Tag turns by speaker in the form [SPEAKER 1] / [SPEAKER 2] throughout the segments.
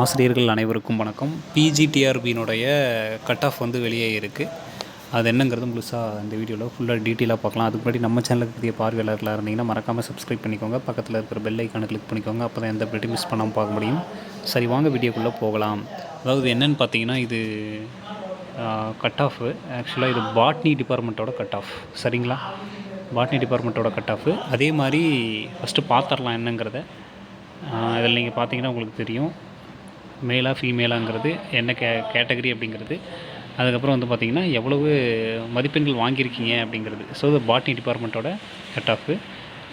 [SPEAKER 1] ஆசிரியர்கள் அனைவருக்கும் வணக்கம். பிஜிடிஆர்பியினுடைய கட் ஆஃப் வந்து வெளியே இருக்குது அது என்னங்கிறது முழுசாக இந்த வீடியோவில் ஃபுல்லாக டீட்டெயிலாக பார்க்கலாம். அதுக்கு முன்னாடி நம்ம சேனலுக்கு புதிய பார்வையாளர்களாக இருந்தீங்கன்னா மறக்காமல் சப்ஸ்கிரைப் பண்ணிக்கோங்க. பக்கத்தில் இருக்கிற பெல் ஐக்கானை கிளிக் பண்ணிக்கோங்க. அப்போ தான் எந்த அப்டேட்டும் மிஸ் பண்ணாமல் பார்க்க முடியும். சரி வாங்க வீடியோக்குள்ளே போகலாம். அதாவது என்னென்னு பார்த்தீங்கன்னா இது கட் ஆஃப் ஆக்சுவலாக இது பாட்னி டிபார்ட்மெண்ட்டோட கட் ஆஃப் சரிங்களா? பாட்னி டிபார்ட்மெண்ட்டோட கட் ஆஃப் அதே மாதிரி ஃபஸ்ட்டு பார்த்துடலாம் என்னங்கிறத. இதில் நீங்கள் பார்த்தீங்கன்னா உங்களுக்கு தெரியும். மேலாக ஃபீமேலாங்கிறது என்ன கே கேட்டகரி அப்படிங்கிறது. அதுக்கப்புறம் வந்து பார்த்திங்கன்னா எவ்வளவு மதிப்பெண்கள் வாங்கியிருக்கீங்க அப்படிங்கிறது. ஸோ இது பாட்னி டிபார்ட்மெண்ட்டோட கட் ஆஃப்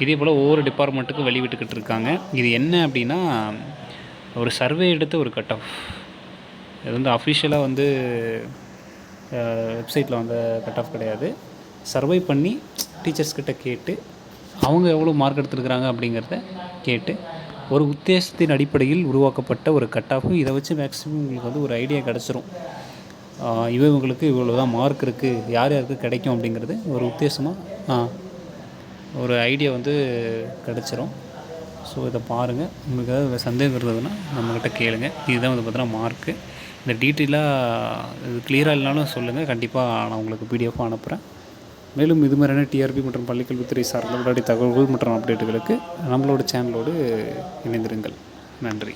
[SPEAKER 1] இதே போல் ஒவ்வொரு டிபார்ட்மெண்ட்டுக்கும் வெளிவிட்டுக்கிட்டு இருக்காங்க. இது என்ன அப்படின்னா ஒரு சர்வே எடுத்த ஒரு கட் ஆஃப் இது வந்து அஃபிஷியலாக வந்து வெப்சைட்டில் வந்த கட் ஆஃப் கிடையாது. சர்வை பண்ணி டீச்சர்ஸ்கிட்ட கேட்டு அவங்க எவ்வளோ மார்க் எடுத்துருக்குறாங்க அப்படிங்கிறத கேட்டு ஒரு உத்தேசத்தின் அடிப்படையில் உருவாக்கப்பட்ட ஒரு கட் ஆஃப் இதை வச்சு மேக்ஸிமம் உங்களுக்கு வந்து ஒரு ஐடியா கிடச்சிரும். இவங்களுக்கு இவ்வளோ தான் மார்க் இருக்குது யார் யாருக்கு கிடைக்கும் அப்படிங்கிறது ஒரு உத்தேசமாக ஒரு ஐடியா வந்து கிடச்சிரும். ஸோ இதை பாருங்கள் உங்களுக்கு ஏதாவது சந்தேகம் இருந்ததுன்னா நம்மக்கிட்ட கேளுங்க. இதுதான் வந்து பார்த்தீங்கன்னா மார்க்கு இந்த டீட்டெயிலாக இது கிளியராக இல்லைனாலும் சொல்லுங்கள் கண்டிப்பாக நான் உங்களுக்கு பிடிஎஃப் அனுப்புகிறேன் மேலும் இது மாதிரியான டிஆர்பி மற்றும் பள்ளிக்கல்வித்துறை சார்ந்த உடனடி தகவல்கள் மற்றும் அப்டேட்டுகளுக்கு நம்மளோட சேனலோடு இணைந்திருங்கள். நன்றி.